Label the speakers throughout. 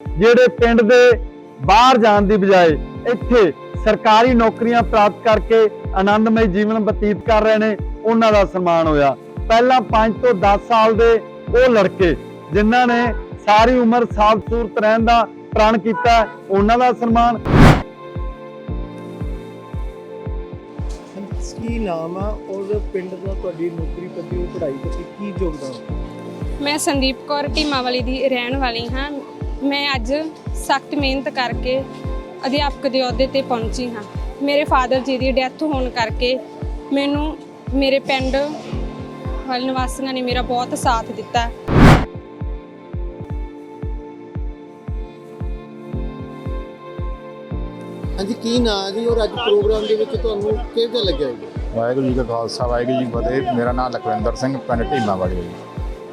Speaker 1: ਜਿਹੜੇ ਪਿੰਡ ਦੇ ਬਾਹਰ ਜਾਣ ਦੀ ਬਜਾਏ ਇੱਥੇ ਸਰਕਾਰੀ ਨੌਕਰੀਆਂ ਪ੍ਰਾਪਤ ਕਰਕੇ ਆਨੰਦਮਈ ਜੀਵਨ ਬਤੀਤ ਕਰ ਰਹੇ ਨੇ ਉਹਨਾਂ ਦਾ ਸਨਮਾਨ ਹੋਇਆ। ਪਹਿਲਾਂ 5 ਤੋਂ 10 ਸਾਲ ਦੇ ਉਹ ਲੜਕੇ ਜਿਨ੍ਹਾਂ ਨੇ ਸਾਰੀ ਉਮਰ ਸਾਫ਼ ਸੂਰਤ ਰਹਿਣ ਦਾ ਪ੍ਰਣ ਕੀਤਾ ਉਹਨਾਂ ਦਾ ਸਨਮਾਨ।
Speaker 2: ਕੀ ਨਾਮ ਆ ਔਰ ਪਿੰਡ ਦਾ ਤੁਹਾਡੀ ਨੌਕਰੀ ਪ੍ਰਤੀ ਪੜ੍ਹਾਈ ਪ੍ਰਤੀ ਕੀ ਯੋਗਦਾਨ?
Speaker 3: ਮੈਂ ਸੰਦੀਪ ਕੌਰ ਢੀਮਾਵਾਲੀ ਦੀ ਰਹਿਣ ਵਾਲੀ ਹਾਂ। ਮੈਂ ਅੱਜ ਸਖਤ ਮਿਹਨਤ ਕਰਕੇ ਅਧਿਆਪਕ ਦੇ ਅਹੁਦੇ ਤੇ ਪਹੁੰਚੀ ਹਾਂ। ਮੇਰੇ ਫਾਦਰ ਜੀ ਦੀ ਡੈਥ ਹੋਣ ਕਰਕੇ ਮੈਨੂੰ ਮੇਰੇ ਪਿੰਡ ਵਾਲੇ ਨਿਵਾਸੀਆਂ ਨੇ ਮੇਰਾ ਬਹੁਤ ਸਾਥ ਦਿੱਤਾ।
Speaker 2: ਹਾਂਜੀ ਕੀ ਨਾਂ ਜੀ? ਔਰ ਅੱਜ ਪ੍ਰੋਗਰਾਮ ਦੇ ਵਿੱਚ ਤੁਹਾਨੂੰ ਕਿਹਦਾ ਲੱਗਿਆ ਜੀ?
Speaker 4: ਵਾਹਿਗੁਰੂ ਜੀ ਕਾ ਖਾਲਸਾ ਵਾਹਿਗੁਰੂ ਜੀ ਕੀ ਫਤਿਹ। ਮੇਰਾ ਨਾਮ ਲਖਵਿੰਦਰ ਸਿੰਘ ਪਿੰਡ ਢੀਮਾ ਵਾਲੀ ਹੈ ਜੀ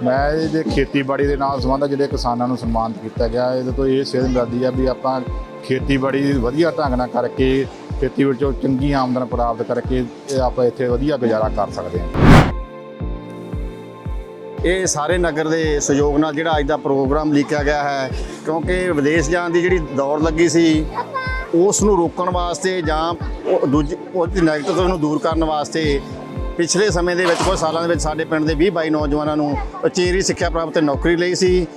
Speaker 4: ਮੈਂ ਇਹਦੇ ਖੇਤੀਬਾੜੀ ਦੇ ਨਾਲ ਸੰਬੰਧ ਜਿਹੜੇ ਕਿਸਾਨਾਂ ਨੂੰ ਸਨਮਾਨਿਤ ਕੀਤਾ ਗਿਆ। ਇਹਦੇ ਤੋਂ ਇਹ ਸੇਧ ਮਿਲਦੀ ਆ ਵੀ ਆਪਾਂ ਖੇਤੀਬਾੜੀ ਵਧੀਆ ਢੰਗ ਨਾਲ ਕਰਕੇ, ਖੇਤੀ ਵਿੱਚੋਂ ਚੰਗੀ ਆਮਦਨ ਪ੍ਰਾਪਤ ਕਰਕੇ ਇਹ ਆਪਾਂ ਇੱਥੇ ਵਧੀਆ ਗੁਜ਼ਾਰਾ ਕਰ ਸਕਦੇ ਹਾਂ।
Speaker 5: ਇਹ ਸਾਰੇ ਨਗਰ ਦੇ ਸਹਿਯੋਗ ਨਾਲ ਜਿਹੜਾ ਅੱਜ ਦਾ ਪ੍ਰੋਗਰਾਮ ਲਿਖਿਆ ਗਿਆ ਹੈ, ਕਿਉਂਕਿ ਵਿਦੇਸ਼ ਜਾਣ ਦੀ ਜਿਹੜੀ ਦੌੜ ਲੱਗੀ ਸੀ, ਉਸ ਨੂੰ ਰੋਕਣ ਵਾਸਤੇ ਜਾਂ ਉਹ ਦੂਜੀ ਉਹਦੀ ਨੈਗੇਟਿਵ ਨੂੰ ਦੂਰ ਕਰਨ ਵਾਸਤੇ ਪਿਛਲੇ ਸਮੇਂ ਦੇ ਵਿੱਚ, ਕੁਝ ਸਾਲਾਂ ਦੇ ਵਿੱਚ ਸਾਡੇ ਪਿੰਡ ਦੇ 20 22 ਨੌਜਵਾਨਾਂ ਨੂੰ ਉਚੇਰੀ ਸਿੱਖਿਆ ਪ੍ਰਾਪਤ ਤੇ ਨੌਕਰੀ ਲਈ ਸੀ।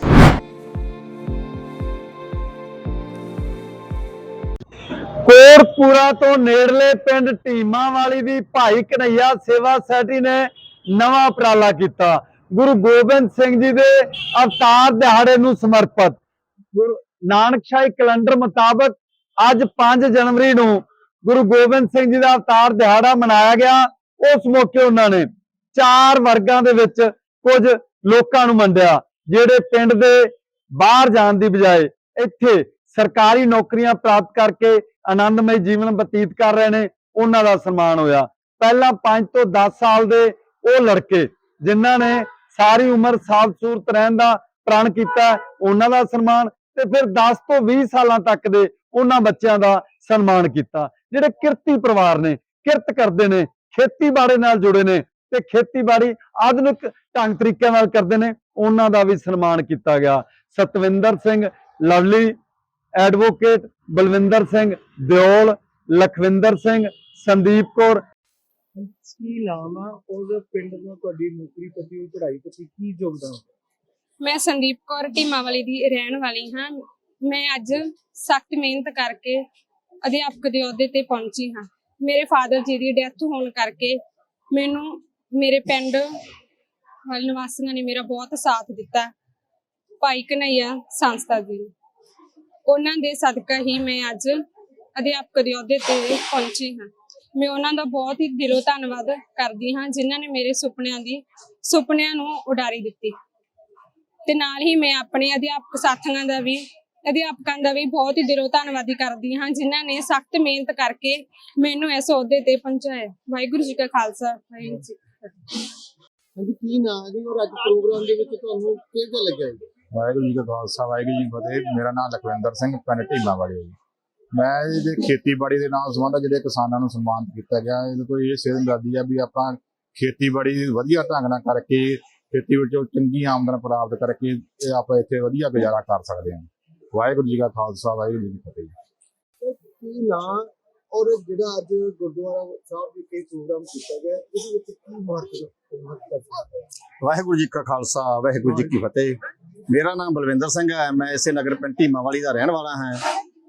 Speaker 1: ਕੋਟਪੂਰਾ ਤੋਂ ਨੇੜਲੇ ਪਿੰਡ ਢੀਮਾ ਵਾਲੀ ਦੀ ਭਾਈ ਕਨਈਆ ਸੇਵਾ ਸੋਸਾਇਟੀ ਨੇ ਨਵਾਂ ਉਪਰਾਲਾ ਕੀਤਾ। ਗੁਰੂ ਗੋਬਿੰਦ ਸਿੰਘ ਜੀ ਦੇ ਅਵਤਾਰ ਦਿਹਾੜੇ ਨੂੰ ਸਮਰਪਿਤ। ਗੁਰੂ ਨਾਨਕਸ਼ਾਹੀ ਕੈਲੰਡਰ ਮੁਤਾਬਕ ਅੱਜ 5 ਜਨਵਰੀ ਨੂੰ ਗੁਰੂ ਗੋਬਿੰਦ ਸਿੰਘ ਜੀ ਦਾ ਅਵਤਾਰ ਦਿਹਾੜਾ ਮਨਾਇਆ ਗਿਆ। ਉਸ ਮੌਕੇ ਉਹਨਾਂ ਨੇ ਚਾਰ ਵਰਗਾਂ ਦੇ ਵਿੱਚ ਕੁਝ ਲੋਕਾਂ ਨੂੰ ਵੰਡਿਆ, ਜਿਹੜੇ ਪਿੰਡ ਦੇ ਬਾਹਰ ਜਾਣ ਦੀ ਬਜਾਏ ਇੱਥੇ ਸਰਕਾਰੀ ਨੌਕਰੀਆਂ ਪ੍ਰਾਪਤ ਕਰਕੇ ਆਨੰਦਮਈ ਜੀਵਨ ਬਤੀਤ ਕਰ ਰਹੇ ਨੇ, ਉਹਨਾਂ ਦਾ ਸਨਮਾਨ ਹੋਇਆ। ਪਹਿਲਾਂ 5 ਤੋਂ 10 ਸਾਲ ਦੇ ਉਹ ਲੜਕੇ, ਜਿਨ੍ਹਾਂ ਨੇ ਸਾਰੀ ਉਮਰ ਸਾਫ਼ ਸੂਰਤ ਰਹਿਣ ਦਾ ਪ੍ਰਣ ਕੀਤਾ, ਉਹਨਾਂ ਦਾ ਸਨਮਾਨ ਤੇ ਫਿਰ 10 ਤੋਂ 20 ਸਾਲਾਂ ਤੱਕ ਦੇ ਉਹਨਾਂ ਬੱਚਿਆਂ ਦਾ ਸਨਮਾਨ ਕੀਤਾ, ਜਿਹੜੇ ਕਿਰਤੀ ਪਰਿਵਾਰ ਨੇ, ਕਿਰਤ ਕਰਦੇ ਨੇ ਖੇਤੀਬਾੜੀ ਨਾਲ ਜੁੜੇ ਨੇ ਤੇ ਖੇਤੀਬਾੜੀ ਆਧੁਨਿਕ ਢੰਗ ਤਰੀਕੇ ਨਾਲ ਕਰਦੇ ਨੇ ਉਹਨਾਂ ਦਾ ਵੀ ਸਨਮਾਨ ਕੀਤਾ ਗਿਆ। Satwinder Singh Lovely advocate Balwinder Singh Deol Lakhwinder Singh Sandeep Kaur.
Speaker 2: ਕੀ ਆ? ਔਰ ਪਿੰਡ ਦਾ ਤੁਹਾਡੀ ਨੌਕਰੀ ਪ੍ਰਤੀ ਪੜ੍ਹਾਈ ਪ੍ਰਤੀ ਕੀ ਯੋਗਦਾਨ?
Speaker 3: ਮੈਂ ਸੰਦੀਪ ਕੌਰ ਢੀਮਾਵਾਲੀ ਦੀ ਰਹਿਣ ਵਾਲੀ ਹਾਂ। ਮੈਂ ਅੱਜ ਸਖਤ ਮਿਹਨਤ ਕਰਕੇ ਅਧਿਆਪਕ ਦੇ ਅਹੁਦੇ ਤੇ ਪਹੁੰਚੀ ਹਾਂ। ਮੇਰੇ ਫਾਦਰ ਜੀ ਦੀ ਡੈਥ ਹੋਣ ਕਰਕੇ ਮੈਨੂੰ ਮੇਰੇ ਪਿੰਡ ਵਾਲੇ ਨਿਵਾਸੀਆਂ ਨੇ ਮੇਰਾ ਬਹੁਤ ਸਾਥ ਦਿੱਤਾ। ਭਾਈ ਕਨਈਆ ਸੰਸਥਾ ਜੀ, ਉਹਨਾਂ ਦੇ ਸਦਕਾ ਹੀ ਮੈਂ ਅੱਜ ਅਧਿਆਪਕ ਦੇ ਅਹੁਦੇ ਤੇ ਪਹੁੰਚੀ ਹਾਂ। ਮੈਂ ਉਹਨਾਂ ਦਾ ਬਹੁਤ ਹੀ ਦਿਲੋਂ ਧੰਨਵਾਦ ਕਰਦੀ ਹਾਂ, ਜਿਨ੍ਹਾਂ ਨੇ ਮੇਰੇ ਸੁਪਨਿਆਂ ਦੀ, ਸੁਪਨਿਆਂ ਨੂੰ ਉਡਾਰੀ ਦਿੱਤੀ। ਤੇ ਨਾਲ ਹੀ ਮੈਂ ਆਪਣੇ ਅਧਿਆਪਕ ਸਾਥੀਆਂ ਦਾ ਵੀ ਅਧਿਆਪਕਾਂ ਦਾ ਵੀ ਬਹੁਤ ਹੀ ਦਿਲੋਂ ਧੰਨਵਾਦੀ ਕਰਦੀ ਹਾਂ ਜਿਨ੍ਹਾਂ ਨੇ ਸਖਤ ਮਿਹਨਤ ਕਰਕੇ ਮੈਨੂੰ ਇਸ ਅਹੁਦੇ ਤੇ ਪਹੁੰਚਾਇਆ। ਵਾਹਿਗੁਰੂ ਜੀ ਕਾ ਖਾਲਸਾ ਵਾਹਿਗੁਰੂ ਜੀ ਕੀ ਫਤਿਹ।
Speaker 2: ਹਾਂਜੀ ਕੀ ਨਾਂ ਜੀ? ਔਰ ਅੱਜ ਪ੍ਰੋਗਰਾਮ ਦੇ ਵਿੱਚ ਤੁਹਾਨੂੰ ਕਿਹਦਾ ਲੱਗਿਆ ਜੀ?
Speaker 4: ਵਾਹਿਗੁਰੂ ਜੀ ਕਾ ਖਾਲਸਾ ਵਾਹਿਗੁਰੂ ਜੀ ਫਤਿਹ। ਮੇਰਾ ਨਾਮ ਲਖਵਿੰਦਰ ਸਿੰਘ ਪਿੰਡ ਢੀਮਾ ਵਾਲੀ ਹੈ ਜੀ। ਮੈਂ ਇਹਦੇ ਖੇਤੀਬਾੜੀ ਦੇ ਨਾਲ ਸੰਬੰਧ ਜਿਹੜੇ ਕਿਸਾਨਾਂ ਨੂੰ ਸਨਮਾਨਿਤ ਕੀਤਾ ਗਿਆ। ਇਹਦੇ ਤੋਂ ਇਹ ਸੇਧ ਮਿਲਦੀ ਆ ਵੀ ਆਪਾਂ ਖੇਤੀਬਾੜੀ ਵਧੀਆ ਢੰਗ ਨਾਲ ਕਰਕੇ ਖੇਤੀ ਵਿੱਚੋਂ ਚੰਗੀ ਆਮਦਨ ਪ੍ਰਾਪਤ ਕਰਕੇ ਆਪਾਂ ਇੱਥੇ ਵਧੀਆ ਗੁਜ਼ਾਰਾ ਕਰ ਸਕਦੇ ਹਾਂ। ਵਾਹਿਗੁਰੂ ਜੀ ਕਾ ਖਾਲਸਾ ਵਾਹਿਗੁਰੂ ਜੀ ਕੀ ਫਤਿਹ।
Speaker 2: ਕੀ ਨਾਂ ਔਰ ਜਿਹੜਾ ਅੱਜ ਗੁਰਦੁਆਰਾ ਸਾਹਿਬ ਵਿਖੇ ਪ੍ਰੋਗਰਾਮ ਕੀਤਾ ਗਿਆ ਇਹਦੇ ਵਿੱਚ ਕੀ ਮਹੱਤਵ
Speaker 5: ਵਾਹਿਗੁਰੂ ਜੀ ਕਾ ਖਾਲਸਾ ਵਾਹਿਗੁਰੂ ਜੀ ਕੀ ਫਤਿਹ। ਮੇਰਾ ਨਾਮ ਬਲਵਿੰਦਰ ਸਿੰਘ ਹੈ ਮੈਂ ਇਸੇ ਨਗਰ ਪਿੰਡ ਢੀਮਾ ਵਾਲੀ ਦਾ ਰਹਿਣ ਵਾਲਾ ਹਾਂ।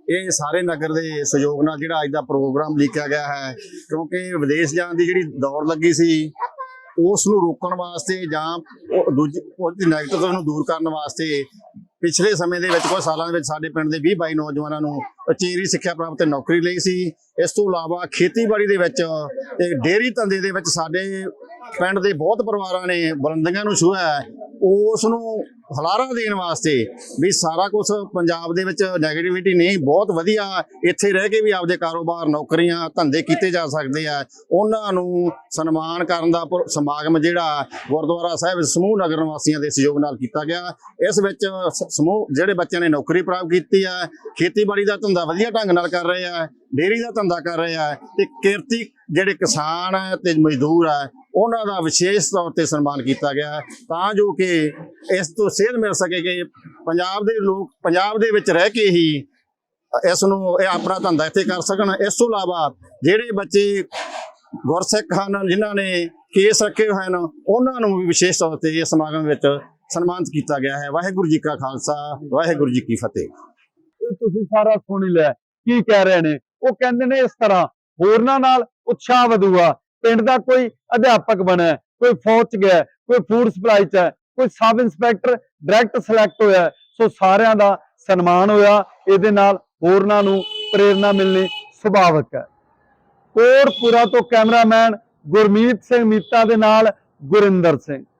Speaker 5: ਇਹ ਸਾਰੇ ਨਗਰ ਦੇ ਸਹਿਯੋਗ ਨਾਲ ਜਿਹੜਾ ਅੱਜ ਦਾ ਪ੍ਰੋਗਰਾਮ ਲਿਖਿਆ ਗਿਆ ਹੈ ਕਿਉਂਕਿ ਵਿਦੇਸ਼ ਜਾਣ ਦੀ ਜਿਹੜੀ ਦੌੜ ਲੱਗੀ ਸੀ ਉਸ ਨੂੰ ਰੋਕਣ ਵਾਸਤੇ ਜਾਂ ਦੂਜੀ ਉਹਦੀ ਨੈਗੇਟਿਵ ਨੂੰ ਦੂਰ ਕਰਨ ਵਾਸਤੇ ਪਿਛਲੇ ਸਮੇਂ ਦੇ ਵਿੱਚ, ਕੁਝ ਸਾਲਾਂ ਦੇ ਵਿੱਚ ਸਾਡੇ ਪਿੰਡ ਦੇ 20 22 ਨੌਜਵਾਨਾਂ ਨੂੰ ਉਚੇਰੀ ਸਿੱਖਿਆ ਪ੍ਰਾਪਤ ਨੌਕਰੀ ਲਈ ਸੀ। ਇਸ ਤੋਂ ਇਲਾਵਾ ਖੇਤੀਬਾੜੀ ਦੇ ਵਿੱਚ ਤੇ ਡੇਅਰੀ ਧੰਦੇ ਦੇ ਵਿੱਚ ਸਾਡੇ ਪਿੰਡ ਦੇ ਬਹੁਤ ਪਰਿਵਾਰਾਂ ਨੇ ਬੁਲੰਦੀਆਂ ਨੂੰ ਛੂਹਿਆ ਉਸ ਨੂੰ ਹਲਾਰਾ ਦੇਣ ਵਾਸਤੇ ਵੀ ਸਾਰਾ ਕੁਝ ਪੰਜਾਬ ਦੇ ਵਿੱਚ ਨੈਗੇਟਿਵਿਟੀ ਨਹੀਂ, ਬਹੁਤ ਵਧੀਆ ਇੱਥੇ ਰਹਿ ਕੇ ਵੀ ਆਪਦੇ ਕਾਰੋਬਾਰ, ਨੌਕਰੀਆਂ, ਧੰਦੇ ਕੀਤੇ ਜਾ ਸਕਦੇ ਆ। ਉਹਨਾਂ ਨੂੰ ਸਨਮਾਨ ਕਰਨ ਦਾ ਪੁਰ- ਸਮਾਗਮ ਜਿਹੜਾ ਗੁਰਦੁਆਰਾ ਸਾਹਿਬ ਸਮੂਹ ਨਗਰ ਨਿਵਾਸੀਆਂ ਦੇ ਸਹਿਯੋਗ ਨਾਲ ਕੀਤਾ ਗਿਆ। ਇਸ ਵਿੱਚ ਸਮੂਹ ਜਿਹੜੇ ਬੱਚਿਆਂ ਨੇ ਨੌਕਰੀ ਪ੍ਰਾਪਤ ਕੀਤੀ ਆ, ਖੇਤੀਬਾੜੀ ਦਾ ਧੰਦਾ ਵਧੀਆ ਢੰਗ ਨਾਲ ਕਰ ਰਹੇ ਆ, ਡੇਅਰੀ ਦਾ ਧੰਦਾ ਕਰ ਰਹੇ ਆ ਤੇ ਕਿਰਤੀ ਜਿਹੜੇ ਕਿਸਾਨ ਆ ਤੇ ਮਜ਼ਦੂਰ ਆ ਉਹਨਾਂ ਦਾ ਵਿਸ਼ੇਸ਼ ਤੌਰ ਤੇ ਸਨਮਾਨ ਕੀਤਾ ਗਿਆ ਹੈ, ਤਾਂ ਜੋ ਕਿ ਇਸ ਤੋਂ ਸੇਧ ਮਿਲ ਸਕੇ ਕਿ ਪੰਜਾਬ ਦੇ ਲੋਕ ਪੰਜਾਬ ਦੇ ਵਿੱਚ ਰਹਿ ਕੇ ਹੀ ਇਸ ਨੂੰ ਇਹ ਆਪਣਾ ਧੰਦਾ ਇੱਥੇ ਕਰ ਸਕਣ। ਇਸ ਤੋਂ ਇਲਾਵਾ ਜਿਹੜੇ ਬੱਚੇ ਗੁਰਸਿੱਖ ਹਨ ਜਿਨ੍ਹਾਂ ਨੇ ਕੇਸ ਰੱਖੇ ਹੋਏ ਹਨ ਉਹਨਾਂ ਨੂੰ ਵੀ ਵਿਸ਼ੇਸ਼ ਤੌਰ ਤੇ ਇਸ ਸਮਾਗਮ ਵਿੱਚ ਸਨਮਾਨਿਤ ਕੀਤਾ ਗਿਆ ਹੈ। ਵਾਹਿਗੁਰੂ ਜੀ ਕਾ ਖਾਲਸਾ ਵਾਹਿਗੁਰੂ ਜੀ ਕੀ ਫਤਿਹ।
Speaker 1: ਇਹ ਤੁਸੀਂ ਸਾਰਾ ਸੁਣ ਲਿਆ। ਕੀ ਕਹਿ ਰਹੇ ਨੇ? ਉਹ ਕਹਿੰਦੇ ਨੇ ਇਸ ਤਰ੍ਹਾਂ ਹੋਰਨਾਂ ਨਾਲ ਉਤਸ਼ਾਹ ਵਧੂਗਾ ਪਿੰਡ ਦਾ ਕੋਈ ਅਧਿਆਪਕ ਬਣਿਆ ਕੋਈ ਫੌਜ ਚ ਗਿਆ ਕੋਈ ਫੂਡ ਸਪਲਾਈ ਚ ਹੈ, ਕੋਈ ਸਬ ਇੰਸਪੈਕਟਰ ਡਾਇਰੈਕਟ ਸਿਲੈਕਟ ਹੋਇਆ ਸੋ ਸਾਰਿਆਂ ਦਾ ਸਨਮਾਨ ਹੋਇਆ, ਇਹਦੇ ਨਾਲ ਹੋਰਨਾਂ ਨੂੰ ਪ੍ਰੇਰਣਾ ਮਿਲਣੀ ਸੁਭਾਵਿਕ ਹੈ। ਕੋਟਪੁਰਾ ਤੋਂ ਕੈਮਰਾਮੈਨ ਗੁਰਮੀਤ ਸਿੰਘ ਮੀਤਾ ਦੇ ਨਾਲ ਗੁਰਿੰਦਰ ਸਿੰਘ।